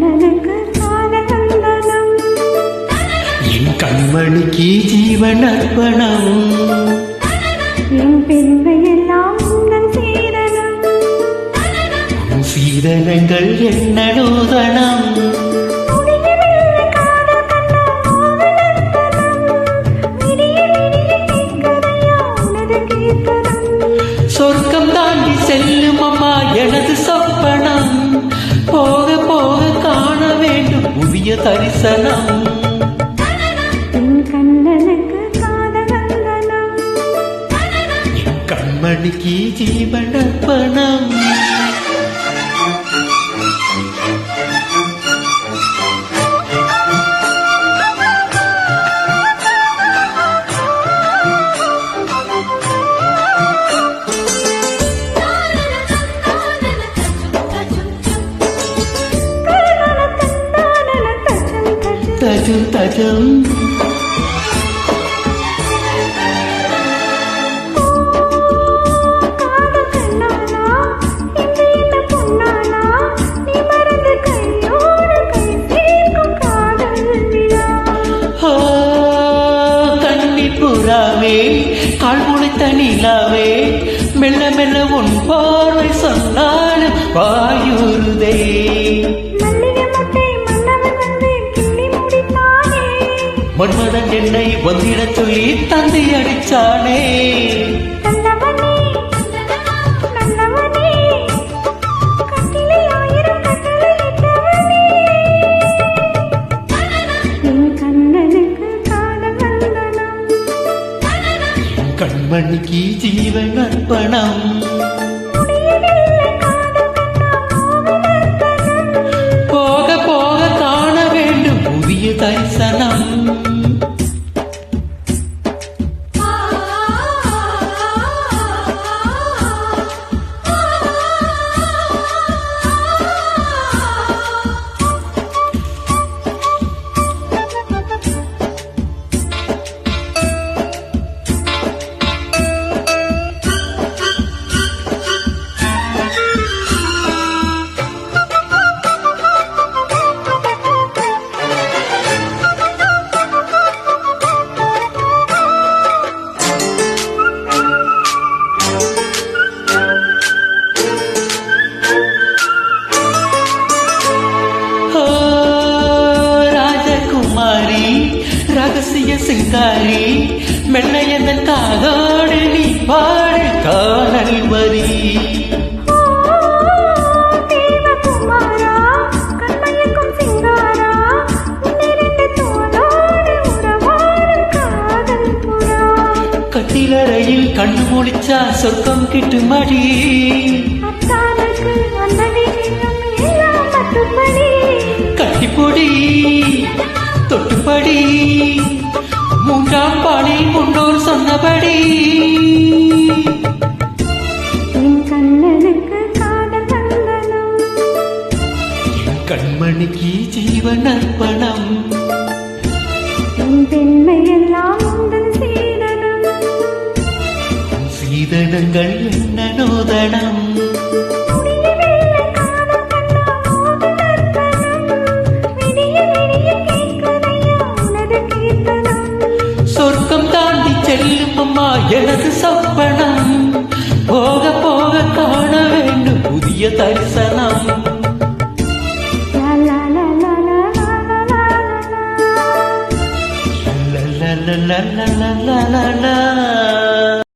கண்ணனுக்கு காலகண்டனம். என் கண்மணிக்கு ஜீவன் அர்ப்பணம். என் பெண்மையெல்லாம் உன்னன் சீரனம் என்ன நூதனம் தரிசனம். கண்மணிக்கு ஜீவனப்பணம் தஜம் தஜம் கால் முளைத்த நிலாவே. மெல்ல மெல்ல உன் பார்வை சொன்னாலும் வாயுறுதே. மன்மதன் என்னை வந்திடச் சொல்லி தந்தை அடிச்சானே. கண்மணிக்கு ஜீவன் அர்ப்பணம். சாரி மெல்ல என் காதோடு நீ பாடு காதல் வரி கட்டிலறையில் கண்ணு முடிச்சா சொர்க்கம் கிட்டு மடி கட்டிப்பொடி தொட்டுப்படி. மூன்றாம் பாலில் முன்னோர் சொன்னபடி கண்மணிக்கு ஜீவன் அர்ப்பணம் பெண்மையெல்லாம் சீதனங்கள் என்ன நோதனம் எனது சொப்பனம் போக போக காண வேண்டும் புதிய தரிசனம். la la la la la